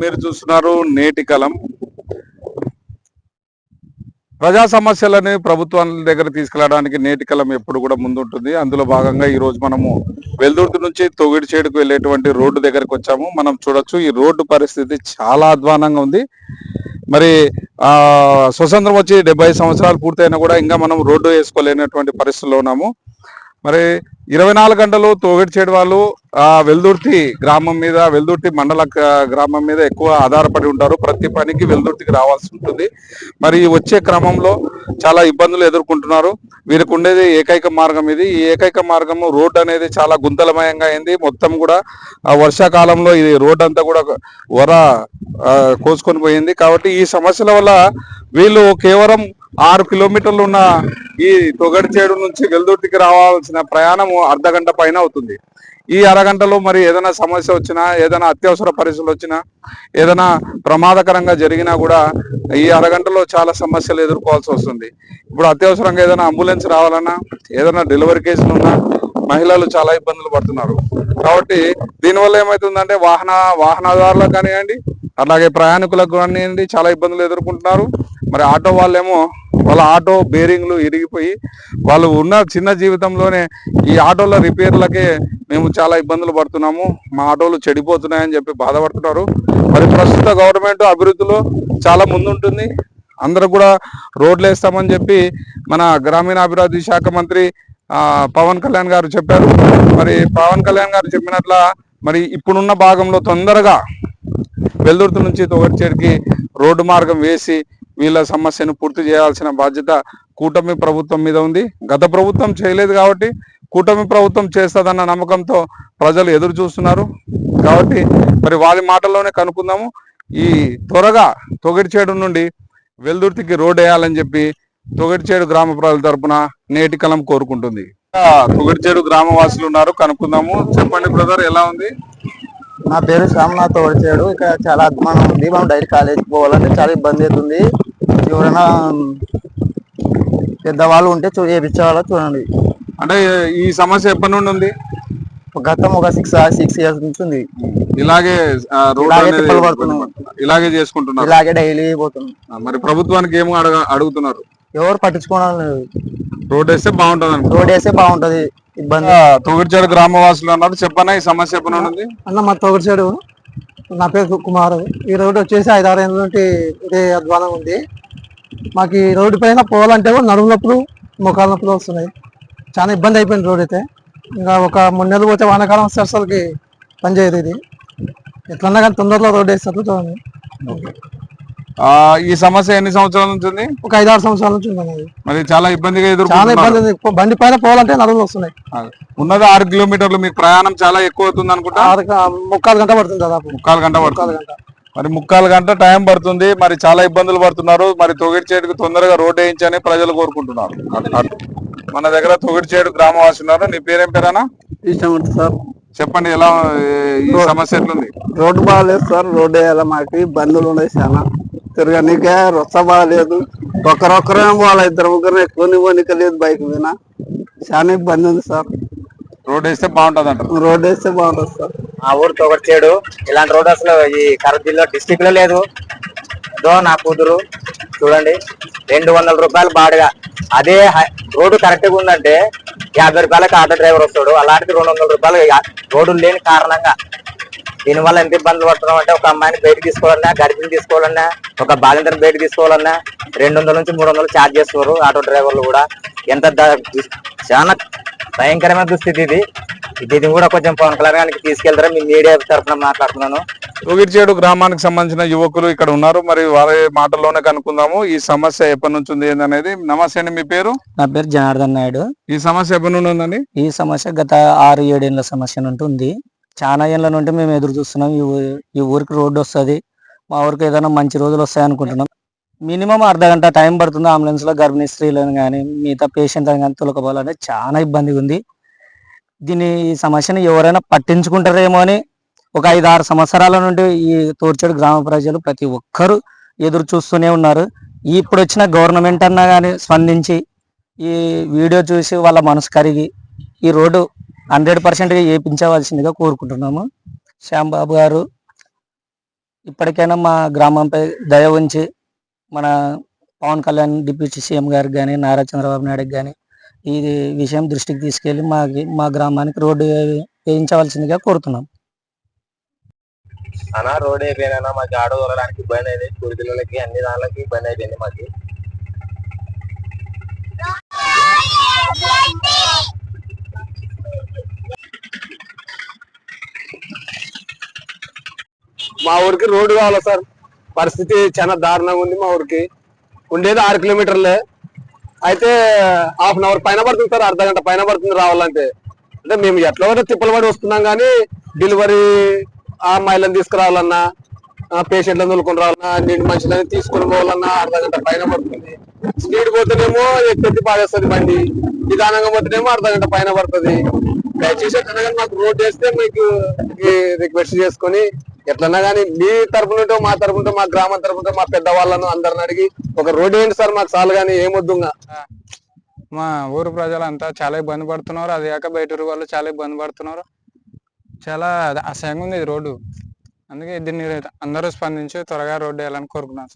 మీరు చూస్తున్నారు నేటి కలం. ప్రజా సమస్యలని ప్రభుత్వం దగ్గర తీసుకెళ్ళడానికి నేటి కలం ఎప్పుడు కూడా ముందుంటుంది. అందులో భాగంగా ఈ రోజు మనము వెల్దుర్తి నుంచి తొగిడి చేడుకు వెళ్ళేటువంటి రోడ్డు దగ్గరకు వచ్చాము. మనం చూడొచ్చు ఈ రోడ్డు పరిస్థితి చాలా అధ్వానంగా ఉంది. మరి ఆ స్వతంత్రం వచ్చి డెబ్బై సంవత్సరాలు పూర్తయినా కూడా ఇంకా మనం రోడ్డు వేసుకోలేనటువంటి పరిస్థితుల్లో ఉన్నాము. మరి ఇరవై నాలుగు గంటలు తోగిడిచేడు వాళ్ళు ఆ వెల్దుర్తి గ్రామం మీద వెల్దుర్తి మండల గ్రామం మీద ఎక్కువ ఆధారపడి ఉంటారు. ప్రతి పనికి వెల్దుర్తికి రావాల్సి ఉంటుంది. మరి వచ్చే క్రమంలో చాలా ఇబ్బందులు ఎదుర్కొంటున్నారు. వీరికి ఉండేది ఏకైక మార్గం ఇది. ఈ ఏకైక మార్గము రోడ్డు అనేది చాలా గుంతలమయంగా అయింది. మొత్తం కూడా ఆ వర్షాకాలంలో ఇది రోడ్డు అంతా కూడా వర కోసుకొని పోయింది. కాబట్టి ఈ సమస్యల వల్ల వీళ్ళు కేవలం ఆరు కిలోమీటర్లు ఉన్న ఈ తొగడిచేడు నుంచి వెల్దుర్తికి రావాల్సిన ప్రయాణము అర్ధ గంట పైన అవుతుంది. ఈ అరగంటలో మరి ఏదైనా సమస్య వచ్చినా ఏదైనా అత్యవసర పరిస్థితులు వచ్చినా ఏదైనా ప్రమాదకరంగా జరిగినా కూడా ఈ అరగంటలో చాలా సమస్యలు ఎదుర్కోవాల్సి వస్తుంది. ఇప్పుడు అత్యవసరంగా ఏదైనా అంబులెన్స్ రావాలన్నా ఏదైనా డెలివరీ కేసులు ఉన్నా మహిళలు చాలా ఇబ్బందులు పడుతున్నారు. కాబట్టి దీనివల్ల ఏమవుతుందంటే వాహన వాహనదారులకు కానివ్వండి అలాగే ప్రయాణికులకు కానివ్వండి చాలా ఇబ్బందులు ఎదుర్కొంటున్నారు. మరి ఆటో వాళ్ళేమో వాళ్ళ ఆటో బేరింగ్లు ఇరిగిపోయి వాళ్ళు ఉన్న చిన్న జీవితంలోనే ఈ ఆటోల రిపేర్లకే మేము చాలా ఇబ్బందులు పడుతున్నాము. మా ఆటోలు చెడిపోతున్నాయని చెప్పి బాధపడుతున్నారు. మరి ప్రస్తుత గవర్నమెంట్ అభివృద్ధిలో చాలా ముందుంటుంది. అందరూ కూడా రోడ్లు వేస్తామని చెప్పి మన గ్రామీణాభివృద్ధి శాఖ మంత్రి పవన్ కళ్యాణ్ గారు చెప్పారు. మరి పవన్ కళ్యాణ్ గారు చెప్పినట్ల మరి ఇప్పుడున్న భాగంలో తొందరగా వెల్దుర్తి నుంచి తొగర్చేడికి రోడ్డు మార్గం వేసి వీళ్ళ సమస్యను పూర్తి చేయాల్సిన బాధ్యత కూటమి ప్రభుత్వం మీద ఉంది. గత ప్రభుత్వం చేయలేదు కాబట్టి కూటమి ప్రభుత్వం చేస్తుందన్న నమ్మకంతో ప్రజలు ఎదురు చూస్తున్నారు. కాబట్టి మరి వారి మాటల్లోనే కనుక్కుందాము. ఈ త్వరగా తొగిడిచేడు నుండి వెల్దుర్తికి రోడ్ వేయాలని చెప్పి తొగిడిచేడు గ్రామ ప్రజల తరపున నేటి కలం కోరుకుంటుంది. తొగిడిచేడు గ్రామవాసులు ఉన్నారు. కనుక్కుందాము. చెప్పండి బ్రదర్ ఎలా ఉంది? నా పేరు శ్యామనాథ్ వచ్చాడు ఇక్కడ చాలా అభిమానం ఉంది. మనం డైరెక్ట్ కాలేజీకి పోవాలంటే చాలా ఇబ్బంది అవుతుంది. ఎవరైనా పెద్దవాళ్ళు ఉంటే చూ చేపించేవాళ్ళ చూడండి. అంటే ఈ సమస్య ఎప్పటి నుండి ఉంది? గతం ఒక సిక్స్ సిక్స్ ఇయర్స్ నుంచి ఉంది. ఇలాగే రోడ్ ఇలాగే అనేది తిప్పలు పడుతున్నాం. ఇలాగే చేసుకుంటున్నారు. ఇలాగే డైలీ పోతున్నాం. ఆ, మరి ప్రభుత్వానికి ఏమో అడగ అడుగుతున్నారు? ఎవరు పట్టించుకోవడం లేదు. రోడ్ వేస్తే బాగుంటది అనుకో రోడ్ వేస్తే బాగుంటది. ఇబ్బంది. తొగిడిచాడు గ్రామవాసులు అన్నారు. చెప్పనా ఈ సమస్య ఎప్పటి నుండి ఉంది? అన్న మా తోగడిచాడు నా పేరు కుమార్. ఈ రోడ్డు వచ్చేసి ఐదు ఆరు ఏళ్ళ నుండి ఇదే అధ్వానం ఉంది. మాకు ఈ రోడ్డు పైన పోవాలంటే కూడా నడుము నొప్పులు మోకాల నొప్పులు వస్తున్నాయి. చాలా ఇబ్బంది అయిపోయింది రోడ్ అయితే. ఇంకా ఒక మూడు నెలలు పోతే వానాకాలం వస్తే అసలుకి పనిచేయదు ఇది. ఎట్లన్నా కానీ తొందరలో రోడ్ వేసినట్లు చూడండి ఆ, ఈ సమస్య ఎన్ని సంవత్సరాల నుంచి ఉంది? ఒక ఐదు ఆరు సంవత్సరాల నుంచి ఉంది. మరి చాలా ఇబ్బందిగా చాలా ఎదుర్కొంటున్నారు ఇబ్బంది బండి పైన పోవాలంటే నడుములు వస్తున్నాయి. ఉన్నది ఆరు కిలోమీటర్లు మీకు ప్రయాణం చాలా ఎక్కువ అవుతుంది అనుకుంటా? ముక్కాలు గంట పడుతుంది దాదాపు. ముక్కాలు గంట పడుతుంది. గంట. మరి ముక్కాలు గంట టైం పడుతుంది. మరి చాలా ఇబ్బందులు పడుతున్నారు. మరి తొగిడిచేడుకు తొందరగా రోడ్ వేయించని ప్రజలు కోరుకుంటున్నారు. మన దగ్గర తొగిడిచేడు గ్రామవాసి ఉన్నారు. నీ పేరేం పేరేనా ఇష్టం సార్. చెప్పండి ఎలా ఈ సమస్య ఎట్లుంది? రోడ్డు బాగాలేదు సార్. రోడ్డు వేయాలి మాకు. ఇబ్బందులు ఉన్నాయి చాలా. తిరగనీకే రొచ్చ బాగాలేదు. ఒక్కరొక్కరే పోవాలి ఇద్దరు ముగ్గురు ఎక్కువ పోనీక లేదు బైక్ మీద. చాలా ఇబ్బంది ఉంది సార్. రోడ్ వేస్తే బాగుంటది అంటారు రోడ్డు వేస్తే బాగుంటుంది సార్. మా ఊరు తొగడిచేడు ఇలాంటి రోడ్ అసలు ఈ కడప జిల్లా డిస్టిక్లో లేదు. దో నా కూతురు చూడండి. రెండు వందల రూపాయలు బాడుగా. అదే హై- రోడ్డు కరెక్ట్గా ఉందంటే యాభై రూపాయలకి ఆటో డ్రైవర్ వస్తాడు. అలాంటిది రెండు వందల రూపాయలు రోడ్డు లేని కారణంగా. దీనివల్ల ఎంత ఇబ్బందులు పడుతున్నాం అంటే ఒక అమ్మాయిని బయట తీసుకోవాలన్నా గర్భిణి తీసుకోవాలన్నా ఒక బాలింతను బయట తీసుకోవాలన్నా రెండు వందల నుంచి మూడు వందలు ఛార్జ్ చేస్తున్నారు ఆటో డ్రైవర్లు కూడా. ఎంత చాలా భయంకరమైన దుస్థితి ఇది. ఇది కూడా కొంచెం పవన్ కళ్యాణ్ గారికి తీసుకెళ్తారా? మీ మీడియా తరఫున మాట్లాడుతున్నాను. తొగిడిచేడు గ్రామానికి సంబంధించిన యువకులు ఇక్కడ ఉన్నారు. మరి వారి మాటల్లోనే కనుక్కుందాము. ఈ సమస్య ఎప్పటి నుంచి ఉంది ఏందనేది. నమస్తే అండి మీ పేరు? నా పేరు జనార్దన్ నాయుడు. ఈ సమస్య ఎప్పటి నుండి ఉందండి? ఈ సమస్య గత ఆరు ఏడేళ్ళ సమస్య నుండి ఉంది. చాలా ఏళ్ళ నుండి మేము ఎదురు చూస్తున్నాం. ఈ ఊరికి రోడ్డు వస్తుంది. మా ఊరికి ఏదైనా మంచి రోజులు వస్తాయి అనుకుంటున్నాం. మినిమం అర్ధ గంట టైం పడుతుంది. అంబులెన్స్లో గర్భిణీ స్త్రీలను కానీ మిగతా పేషెంట్లను కానీ తొలకపోవాలంటే చాలా ఇబ్బందిగా ఉంది. దీని ఈ సమస్యను ఎవరైనా పట్టించుకుంటారేమో అని ఒక ఐదు ఆరు సంవత్సరాల నుండి ఈ తోర్చేడు గ్రామ ప్రజలు ప్రతి ఒక్కరూ ఎదురు చూస్తూనే ఉన్నారు. ఇప్పుడు వచ్చిన గవర్నమెంట్ అన్నా కానీ స్పందించి ఈ వీడియో చూసి వాళ్ళ మనసు కరిగి ఈ రోడ్డు హండ్రెడ్ పర్సెంట్గా వేయించవలసిందిగా కోరుకుంటున్నాము. శ్యాంబాబు గారు ఇప్పటికైనా మా గ్రామంపై దయ ఉంచి మన పవన్ కళ్యాణ్ డిప్యూటీ సీఎం గారికి కానీ నారా చంద్రబాబు నాయుడుకి కానీ ఈ విషయం దృష్టికి తీసుకెళ్ళి మా మా గ్రామానికి రోడ్డు వేయించవలసిందిగా కోరుతున్నాం. అనా రోడ్ అయిపోయినా మాకు ఆడో తోలడానికి ఇబ్బంది అయింది స్కూల్ పిల్లలకి అన్ని దానికి ఇబ్బంది అయిపోయింది మాకు. మా ఊరికి రోడ్డు కావాలి సార్? పరిస్థితి చాలా దారుణంగా ఉంది మా ఊరికి. ఉండేది ఆరు కిలోమీటర్లే. అయితే హాఫ్ అన్ అవర్ పైన పడుతుంది సార్ అర్ధ గంట పైన పడుతుంది రావాలంటే. అంటే మేము ఎట్లా కూడా తిప్పలు పడి వస్తున్నాం కానీ డెలివరీ ఆ అమ్మాయిలను తీసుకురావాలన్నా పేషెంట్లను తోలుకొని రావాలన్నా నీటి మనుషులని తీసుకొని పోవాలన్నా అర్ధ గంట పైన పడుతుంది. స్పీడ్ పోతేనేమో ఎక్కి పాడేస్తుంది బండి? నిదానంగా పోతేనేమో అర్ధ గంట పైన పడుతుంది. దయచేసి ఎట్లన్నా మాకు రోడ్ వేస్తే మీకు రిక్వెస్ట్ చేసుకొని ఎట్లన్నా కానీ మీ తరపు నుంటో మా తరపు మా గ్రామం తరపు మా పెద్దవాళ్ళను అందరిని అడిగి ఒక రోడ్ ఏంటి సార్? మాకు చాలు కానీ ఏమొద్దు మా ఊరు ప్రజలంతా చాలా ఇబ్బంది పడుతున్నారు. అది కాక బయట ఊరు వాళ్ళు చాలా ఇబ్బంది పడుతున్నారు. చాలా అసహ్యంగా ఉంది ఇది రోడ్డు. అందుకే దీన్ని అందరూ స్పందించి త్వరగా రోడ్డు వేయాలని కోరుకున్నాను